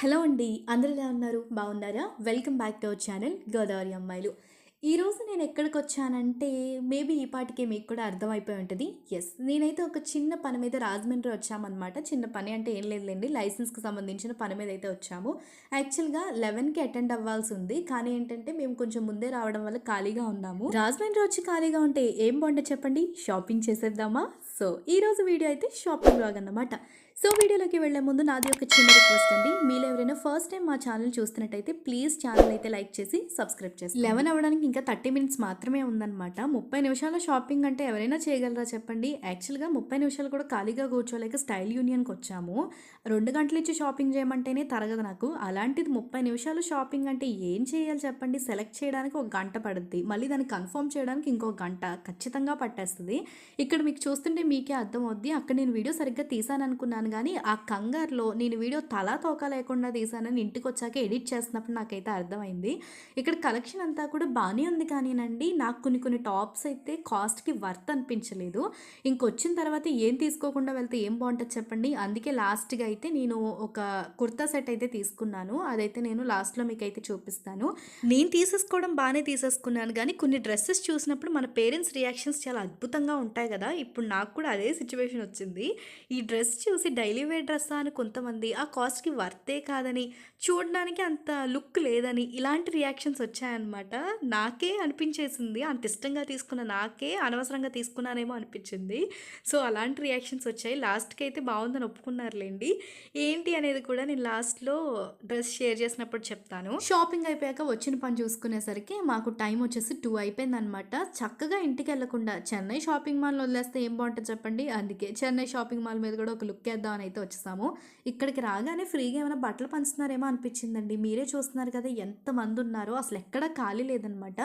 Hello అండి అందరు ఎలా ఉన్నారు? బాగున్నారా? Welcome back to our channel Godavari అమ్మాయిలు. ఈరోజు నేను ఎక్కడికి వచ్చానంటే మేబీ ఈ పాటికే మీకు కూడా అర్థమైపోయి ఉంటుంది. ఎస్ నేనైతే ఒక చిన్న పని మీద రాజమండ్రి వచ్చామన్నమాట. చిన్న పని అంటే ఏం లేదులేండి లైసెన్స్కి సంబంధించిన పని మీద అయితే వచ్చాము. యాక్చువల్గా లెవెన్కి అటెండ్ అవ్వాల్సి ఉంది కానీ ఏంటంటే మేము కొంచెం ముందే రావడం వల్ల ఖాళీగా ఉన్నాము. రాజమండ్రి వచ్చి ఖాళీగా ఉంటే ఏం బాగుంటుంది చెప్పండి? షాపింగ్ చేసేద్దామా? సో ఈ రోజు వీడియో అయితే షాపింగ్ బ్లాగ్ అన్నమాట. సో వీడియోలోకి వెళ్ళే ముందు నాది ఒక చిన్న రిక్వెస్ట్ అండి. మీరు ఎవరైనా ఫస్ట్ టైం మా ఛానల్ చూస్తున్నట్టయితే ప్లీజ్ ఛానల్ అయితే లైక్ చేసి సబ్స్క్రైబ్ చేసి లెవెన్ అవ్వడానికి ఇంకా థర్టీ మినిట్స్ మాత్రమే ఉందన్నమాట. ముప్పై నిమిషాల షాపింగ్ అంటే ఎవరైనా చేయగలరా చెప్పండి. యాక్చువల్గా ముప్పై నిమిషాలు కూడా ఖాళీగా కూర్చోలేక స్టైల్ యూనియన్కి వచ్చాము. రెండు గంటలు ఇచ్చి షాపింగ్ చేయమంటేనే తరగదు నాకు. అలాంటిది ముప్పై నిమిషాలు షాపింగ్ అంటే ఏం చేయాలి చెప్పండి. సెలెక్ట్ చేయడానికి ఒక గంట పడుద్ది. మళ్ళీ దాన్ని కన్ఫర్మ్ చేయడానికి ఇంకో గంట ఖచ్చితంగా పట్టేస్తుంది. ఇక్కడ మీకు చూస్తుంటే మీకే అర్థం అవుద్ది అక్కడ నేను వీడియో సరిగ్గా తీసాను అనుకున్నాను కానీ ఆ కంగారులో నేను వీడియో తలా తోక లేకుండా తీసానని ఇంటికి వచ్చాక ఎడిట్ చేస్తున్నప్పుడు నాకైతే అర్థమైంది. ఇక్కడ కలెక్షన్ అంతా కూడా బాగానే ఉంది కానీనండి. నాకు కొన్ని కొన్ని టాప్స్ అయితే కాస్ట్కి వర్త్ అనిపించలేదు. ఇంకొచ్చిన తర్వాత ఏం తీసుకోకుండా వెళ్తే ఏం బాగుంటుంది చెప్పండి. అందుకే లాస్ట్గా అయితే నేను ఒక కుర్తా సెట్ అయితే తీసుకున్నాను. అదైతే నేను లాస్ట్లో మీకు అయితే చూపిస్తాను. నేను తీసేసుకోవడం బాగానే తీసేసుకున్నాను. కానీ కొన్ని డ్రెస్సెస్ చూసినప్పుడు మన పేరెంట్స్ రియాక్షన్స్ చాలా అద్భుతంగా ఉంటాయి కదా. ఇప్పుడు నాకు కూడా అదే సిచ్యువేషన్ వచ్చింది. ఈ డ్రెస్ చూసి డైలీ వేర్ డ్రెస్ అని కొంతమంది ఆ కాస్ట్కి వర్తే కాదని చూడడానికి అంత లుక్ లేదని ఇలాంటి రియాక్షన్స్ వచ్చాయన్నమాట. నాకే అనిపించేసింది. అంత ఇష్టంగా తీసుకున్న నాకే అనవసరంగా తీసుకున్నానేమో అనిపించింది. సో అలాంటి రియాక్షన్స్ వచ్చాయి. లాస్ట్కి అయితే బాగుందని ఒప్పుకున్నారులేండి. ఏంటి అనేది కూడా నేను లాస్ట్లో డ్రెస్ షేర్ చేసినప్పుడు చెప్తాను. షాపింగ్ అయిపోయాక వచ్చిన పని చూసుకునేసరికి మాకు టైం వచ్చేసి టూ అయిపోయిందనమాట చక్కగా ఇంటికి వెళ్ళకుండా చెన్నై షాపింగ్ మాల్ వదిలేస్తే ఏం బాగుంటుంది చెప్పండి? అందుకే చెన్నై షాపింగ్ మాల్ మీద కూడా ఒక లుక్ వేద్దాం అని అయితే వచ్చేసాము. ఇక్కడికి రాగానే ఫ్రీగా ఏమైనా బట్టలు పంచుతున్నారేమో అనిపించిందండి. మీరే చూస్తున్నారు కదా ఎంతమంది ఉన్నారో. అసలు ఎక్కడ ఖాళీ లేదనమాట.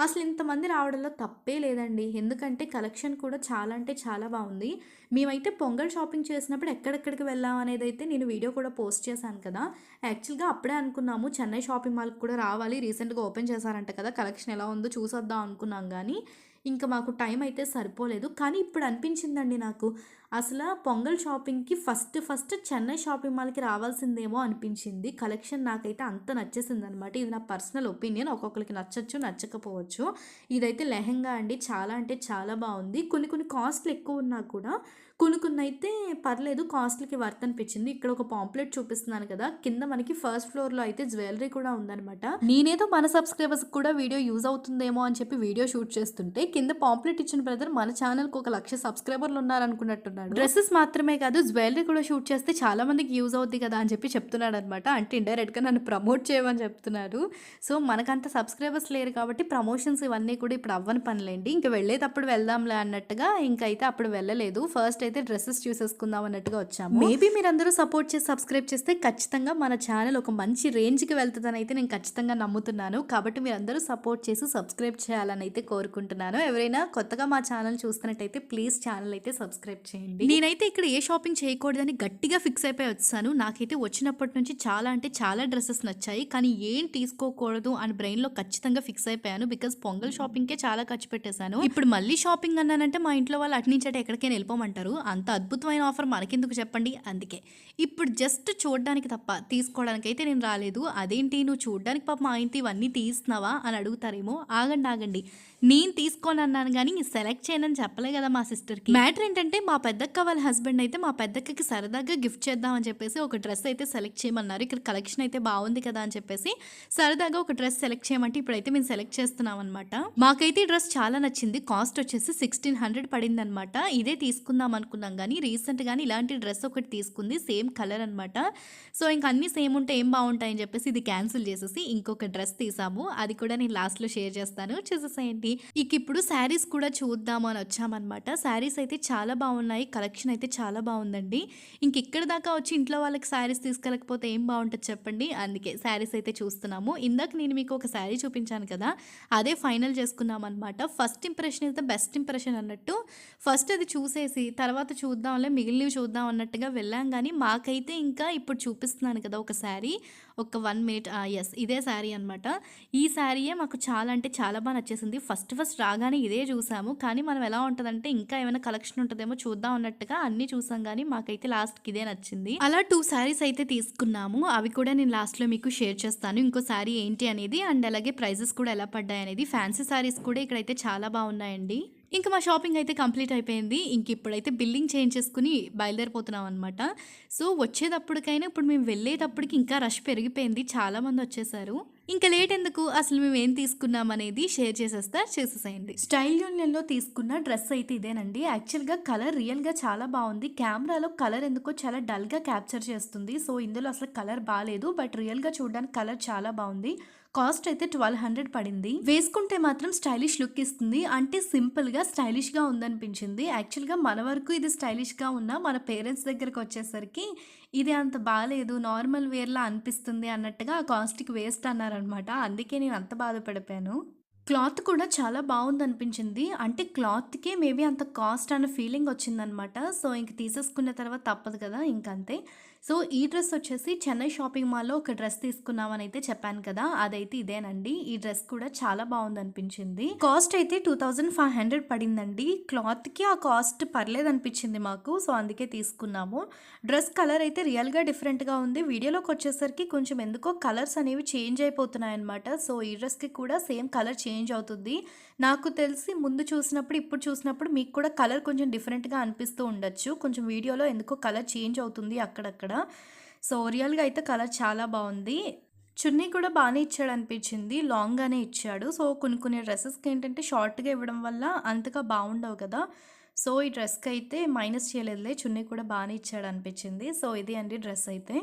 అసలు ఇంతమంది రావడంలో తప్పే లేదండి. ఎందుకంటే కలెక్షన్ కూడా చాలా అంటే చాలా బాగుంది. మేమైతే పొంగల్ షాపింగ్ చేసినప్పుడు ఎక్కడెక్కడికి వెళ్ళాం అనేది అయితే నేను వీడియో కూడా పోస్ట్ చేశాను కదా. యాక్చువల్గా అప్పుడే అనుకున్నాము చెన్నై షాపింగ్ మాల్కి కూడా రావాలి. రీసెంట్గా ఓపెన్ చేశారంట కదా. కలెక్షన్ ఎలా ఉందో చూసొద్దాం అనుకున్నాం కానీ ఇంకా మాకు టైం అయితే సరిపోలేదు. కానీ ఇప్పుడు అనిపించిందండి నాకు. అసలు పొంగల్ షాపింగ్కి ఫస్ట్ ఫస్ట్ చెన్నై షాపింగ్ మాల్కి రావాల్సిందేమో అనిపించింది. కలెక్షన్ నాకైతే అంత నచ్చేసింది అనమాట ఇది నా పర్సనల్ ఒపీనియన్. ఒక్కొక్కరికి నచ్చచ్చు నచ్చకపోవచ్చు. ఇదైతే లెహంగా అండి. చాలా అంటే చాలా బాగుంది. కొన్ని కొన్ని కాస్ట్లు ఎక్కువ ఉన్నా కూడా కొన్ని కొన్ని అయితే పర్లేదు. కాస్ట్లకి వర్త్ అనిపించింది. ఇక్కడ ఒక పాంప్లెట్ చూపిస్తున్నాను కదా. కింద మనకి ఫస్ట్ ఫ్లోర్లో అయితే జ్యువెలరీ కూడా ఉందనమాట. నేనేదో మన సబ్స్క్రైబర్స్ కూడా వీడియో యూజ్ అవుతుందేమో అని చెప్పి వీడియో షూట్ చేస్తుంటే కింద పాంప్లెట్ ఇచ్చిన బ్రదర్ మన ఛానల్కి ఒక లక్ష సబ్స్క్రైబర్లు ఉన్నారనుకున్నట్టున్నాడు. డ్రెస్సెస్ మాత్రమే కాదు జ్యువెలరీ కూడా షూట్ చేస్తే చాలా మందికి యూజ్ అవుద్ది కదా అని చెప్పి చెప్తున్నాడు అనమాట అంటే ఇండైరెక్ట్గా నన్ను ప్రమోట్ చేయమని చెప్తున్నారు. సో మనకంత సబ్స్క్రైబర్స్ లేరు కాబట్టి ప్రమోషన్స్ ఇవన్నీ కూడా ఇప్పుడు అవ్వని పనులేండి. ఇంకా వెళ్ళేటప్పుడు వెళ్దాంలే అన్నట్టుగా ఇంకైతే అప్పుడు వెళ్ళలేదు. ఫస్ట్ అయితే డ్రెస్సెస్ చూసేసుకుందాం అన్నట్టుగా వచ్చాము. మేబీ మీరందరూ సపోర్ట్ చేసి సబ్స్క్రైబ్ చేస్తే ఖచ్చితంగా మన ఛానల్ ఒక మంచి రేంజ్కి వెళ్తుందని అయితే నేను ఖచ్చితంగా నమ్ముతున్నాను. కాబట్టి మీరందరూ సపోర్ట్ చేసి సబ్స్క్రైబ్ చేయాలని అయితే కోరుకుంటున్నాను. ఎవరైనా కొత్తగా మా ఛానల్ చూస్తున్నట్టయితే ప్లీజ్ ఛానల్ అయితే సబ్స్క్రైబ్ చేయండి. నేనైతే ఇక్కడ ఏ షాపింగ్ చేయకూడదని గట్టిగా ఫిక్స్ అయిపోయి వచ్చాను. నాకైతే వచ్చినప్పటి నుంచి చాలా అంటే చాలా డ్రెస్సెస్ నచ్చాయి. కానీ ఏం తీసుకోకూడదు అని బ్రెయిన్లో ఖచ్చితంగా ఫిక్స్ అయిపోయాను. బికాస్ పొంగల్ షాపింగ్ కే చాలా ఖర్చు పెట్టేశాను. ఇప్పుడు మళ్ళీ షాపింగ్ అన్నానంటే మా ఇంట్లో వాళ్ళు అటు నుంచి అటు ఎక్కడికైనా వెళ్ళిపోమంటారు. అంత అద్భుతమైన ఆఫర్ మనకెందుకు చెప్పండి? అందుకే. ఇప్పుడు జస్ట్ చూడడానికి తప్ప తీసుకోవడానికి అయితే నేను రాలేదు. అదేంటి? నువ్వు చూడడానికి పాప మా ఇంటి ఇవన్నీ తీస్తున్నావా? అని అడుగుతారేమో. ఆగండి ఆగండి. నేను తీసుకోని అన్నాను కానీ సెలెక్ట్ చేయనని చెప్పలే కదా మా సిస్టర్కి. మ్యాటర్ ఏంటంటే మా పెద్దక్క వాళ్ళ హస్బెండ్ అయితే మా పెద్దక్కకి సరదాగా గిఫ్ట్ చేద్దామని చెప్పేసి ఒక డ్రెస్ అయితే సెలెక్ట్ చేయమన్నారు. ఇక్కడ కలెక్షన్ అయితే బాగుంది కదా అని చెప్పేసి సరదాగా ఒక డ్రెస్ సెలెక్ట్ చేయమంటే ఇప్పుడైతే మేము సెలెక్ట్ చేస్తున్నాం అనమాట మాకైతే ఈ డ్రెస్ చాలా నచ్చింది. కాస్ట్ వచ్చేసి సిక్స్టీన్ హండ్రెడ్ పడింది అనమాట ఇదే తీసుకుందాం అనుకున్నాం కానీ రీసెంట్ గానీ ఇలాంటి డ్రెస్ ఒకటి తీసుకుంది. సేమ్ కలర్ అనమాట సో ఇంకా అన్ని సేమ్ ఉంటే ఏం బాగుంటాయని చెప్పేసి ఇది క్యాన్సిల్ చేసేసి ఇంకొక డ్రెస్ తీసాము. అది కూడా నేను లాస్ట్లో షేర్ చేస్తాను. చూసేసేయండి. ఇక ఇప్పుడు శారీస్ కూడా చూద్దామని అని వచ్చామన్నమాట. శారీస్ అయితే చాలా బాగున్నాయి. కలెక్షన్ అయితే చాలా బాగుందండి. ఇంక ఇక్కడ దాకా వచ్చి ఇంట్లో వాళ్ళకి శారీస్ తీసుకెళ్ళకపోతే ఏం బాగుంటుంది చెప్పండి? అందుకే శారీస్ అయితే చూస్తున్నాము. ఇందాక నేను మీకు ఒక శారీ చూపించాను కదా అదే ఫైనల్ చేసుకున్నాం అనమాట ఫస్ట్ ఇంప్రెషన్ అయితే బెస్ట్ ఇంప్రెషన్ అన్నట్టు. ఫస్ట్ అది చూసేసి తర్వాత చూద్దాంలే మిగిలినవి చూద్దాం అన్నట్టుగా వెళ్ళాం. కానీ మాకైతే ఇంకా ఇప్పుడు చూపిస్తున్నాను కదా ఒక శారీ ఒక వన్ మినిట్ ఎస్ ఇదే శారీ అనమాట ఈ శారీయే మాకు చాలా అంటే చాలా బాగా నచ్చేసింది. ఫస్ట్ ఫస్ట్ రాగా రాగానే ఇదే చూసాము. కానీ మనం ఎలా ఉంటుందంటే ఇంకా ఏమైనా కలెక్షన్ ఉంటుందేమో చూద్దాం అన్నట్టుగా అన్ని చూసాం కానీ మాకైతే లాస్ట్కి ఇదే నచ్చింది. అలా టూ శారీస్ అయితే తీసుకున్నాము. అవి కూడా నేను లాస్ట్లో మీకు షేర్ చేస్తాను. ఇంకో శారీ ఏంటి అనేది అండ్ అలాగే ప్రైజెస్ కూడా ఎలా పడ్డాయి అనేది. ఫ్యాన్సీ శారీస్ కూడా ఇక్కడైతే చాలా బాగున్నాయండి. ఇంకా మా షాపింగ్ అయితే కంప్లీట్ అయిపోయింది. ఇంక ఇప్పుడైతే బిల్లింగ్ చేంజ్ చేసుకుని బయలుదేరిపోతున్నాం అనమాట సో వచ్చేటప్పటికైనా ఇప్పుడు మేము వెళ్ళేటప్పటికి ఇంకా రష్ పెరిగిపోయింది. చాలామంది వచ్చేసారు. ఇంకా లేట్ ఎందుకు? అసలు మేము ఏం తీసుకున్నాం అనేది షేర్ చేసేస్తా చేసేసేయండి. స్టైల్ యూనియన్లో తీసుకున్న డ్రెస్ అయితే ఇదేనండి. యాక్చువల్గా కలర్ రియల్గా చాలా బాగుంది. కెమెరాలో కలర్ ఎందుకో చాలా డల్గా క్యాప్చర్ చేస్తుంది. సో ఇందులో అసలు కలర్ బాగాలేదు బట్ రియల్గా చూడడానికి కలర్ చాలా బాగుంది. కాస్ట్ అయితే ట్వెల్వ్ హండ్రెడ్ పడింది. వేసుకుంటే మాత్రం స్టైలిష్ లుక్ ఇస్తుంది. అంటే సింపుల్గా స్టైలిష్గా ఉందనిపించింది. యాక్చువల్గా మన వరకు ఇది స్టైలిష్గా ఉన్నా మన పేరెంట్స్ దగ్గరకు వచ్చేసరికి ఇది అంత బాగాలేదు నార్మల్ వేర్లా అనిపిస్తుంది అన్నట్టుగా ఆ కాస్ట్కి వేస్ట్ అన్నారనమాట. అందుకే నేను అంత బాధపడిపోయాను. క్లాత్ కూడా చాలా బాగుంది అనిపించింది అంటే క్లాత్కే మేబీ అంత కాస్ట్ అన్న ఫీలింగ్ వచ్చిందనమాట. సో ఇంక తీసేసుకున్న తర్వాత తప్పదు కదా ఇంకంతే. సో ఈ డ్రెస్ వచ్చేసి చెన్నై షాపింగ్ మాల్లో ఒక డ్రెస్ తీసుకున్నామని అయితే చెప్పాను కదా అదైతే ఇదేనండి. ఈ డ్రెస్ కూడా చాలా బాగుంది అనిపించింది కాస్ట్ అయితే టూ థౌజండ్ ఫైవ్ హండ్రెడ్ పడిందండి. క్లాత్కి ఆ కాస్ట్ పర్లేదు అనిపించింది మాకు సో అందుకే తీసుకున్నాము. డ్రెస్ కలర్ అయితే రియల్గా డిఫరెంట్గా ఉంది. వీడియోలోకి వచ్చేసరికి కొంచెం ఎందుకో కలర్స్ అనేవి చేంజ్ అయిపోతున్నాయి అనమాట సో ఈ డ్రెస్కి కూడా సేమ్ కలర్ చేంజ్ అవుతుంది. నాకు తెలిసి ముందు చూసినప్పుడు ఇప్పుడు చూసినప్పుడు మీకు కూడా కలర్ కొంచెం డిఫరెంట్గా అనిపిస్తూ ఉండొచ్చు. కొంచెం వీడియోలో ఎందుకో కలర్ చేంజ్ అవుతుంది అక్కడక్కడ. సో రియల్గా అయితే కలర్ చాలా బాగుంది. చున్నీ కూడా బాగానే ఇచ్చాడు అనిపించింది. లాంగ్గానే ఇచ్చాడు. సో కొన్ని కొన్ని డ్రెస్సెస్కి ఏంటంటే షార్ట్గా ఇవ్వడం వల్ల అంతగా బాగుండవు కదా. సో ఈ డ్రెస్కి అయితే మైనస్ చేయలేదులే. చున్నీ కూడా బాగానే ఇచ్చాడు అనిపించింది. సో ఇది అండి డ్రెస్ అయితే.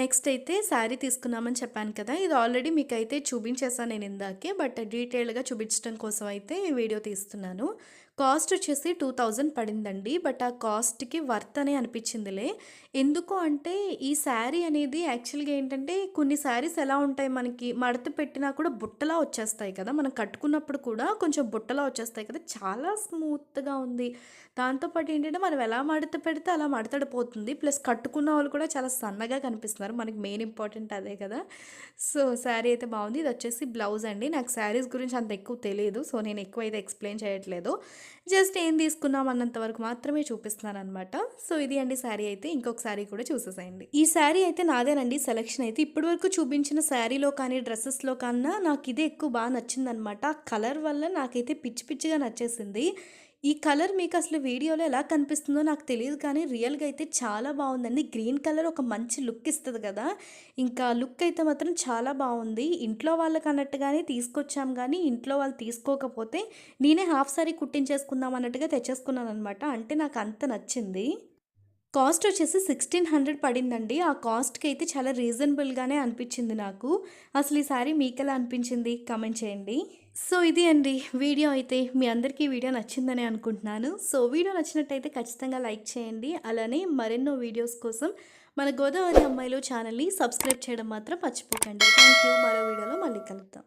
నెక్స్ట్ అయితే శారీ తీసుకున్నామని చెప్పాను కదా. ఇది ఆల్రెడీ మీకు అయితే చూపించేసాను నేను ఇందాకే. బట్ డీటెయిల్గా చూపించడం కోసం అయితే ఈ వీడియో తీస్తున్నాను. కాస్ట్ వచ్చేసి టూ థౌజండ్ పడిందండి. బట్ ఆ కాస్ట్కి వర్త్ అనే అనిపించిందిలే. ఎందుకు అంటే ఈ శారీ అనేది యాక్చువల్గా ఏంటంటే కొన్ని శారీస్ ఎలా ఉంటాయి మనకి మడత పెట్టినా కూడా బుట్టలా వచ్చేస్తాయి కదా. మనం కట్టుకున్నప్పుడు కూడా కొంచెం బుట్టలా వచ్చేస్తాయి కదా. చాలా స్మూత్గా ఉంది. దాంతోపాటు ఏంటంటే మనం ఎలా మడత పెడితే అలా మడతడిపోతుంది. ప్లస్ కట్టుకున్న వాళ్ళు కూడా చాలా సన్నగా కనిపిస్తున్నారు. మనకి మెయిన్ ఇంపార్టెంట్ అదే కదా. సో శారీ అయితే బాగుంది. ఇది వచ్చేసి బ్లౌజ్ అండి. నాకు శారీస్ గురించి అంత ఎక్కువ తెలియదు సో నేను ఎక్కువ అయితే ఎక్స్ప్లెయిన్ చేయట్లేదు. జస్ట్ ఏం తీసుకున్నాం అన్నంత వరకు మాత్రమే చూపిస్తున్నాను అనమాట సో ఇది అండి శారీ అయితే ఇంకొక శారీ కూడా చూసేసేయండి. ఈ శారీ అయితే నాదేనండి. సెలెక్షన్ అయితే ఇప్పటి వరకు చూపించిన శారీలో కానీ డ్రెస్సెస్లో కన్నా నాకు ఇదే ఎక్కువ బాగా నచ్చిందనమాట ఆ కలర్ వల్ల నాకైతే పిచ్చి పిచ్చిగా నచ్చేసింది. ఈ కలర్ మీకు అసలు వీడియోలో ఎలా కనిపిస్తుందో నాకు తెలియదు కానీ రియల్గా అయితే చాలా బాగుందండి. గ్రీన్ కలర్ ఒక మంచి లుక్ ఇస్తుంది కదా. ఇంకా లుక్ అయితే మాత్రం చాలా బాగుంది. ఇంట్లో వాళ్ళకి అన్నట్టుగానే తీసుకొచ్చాం కానీ ఇంట్లో వాళ్ళు తీసుకోకపోతే నేనే హాఫ్ సారీ కుట్టించేసుకుందాం అన్నట్టుగా తెచ్చేసుకున్నాను అనమాట అంటే నాకు అంత నచ్చింది. కాస్ట్ వచ్చేసి సిక్స్టీన్ హండ్రెడ్ పడిందండి. ఆ కాస్ట్కి అయితే చాలా రీజనబుల్గానే అనిపించింది నాకు. అసలు ఈ సారీ మీకు ఎలా అనిపించింది? కమెంట్ చేయండి. సో ఇది అండి వీడియో అయితే. మీ అందరికీ వీడియో నచ్చిందని అనుకుంటున్నాను. సో వీడియో నచ్చినట్టయితే ఖచ్చితంగా లైక్ చేయండి. అలానే మరెన్నో వీడియోస్ కోసం మన గోదావరి అమ్మాయిలు ఛానల్ని సబ్స్క్రైబ్ చేయడం మాత్రం మర్చిపోకండి. థ్యాంక్ యూ మరో వీడియోలో మళ్ళీ కలుద్దాం.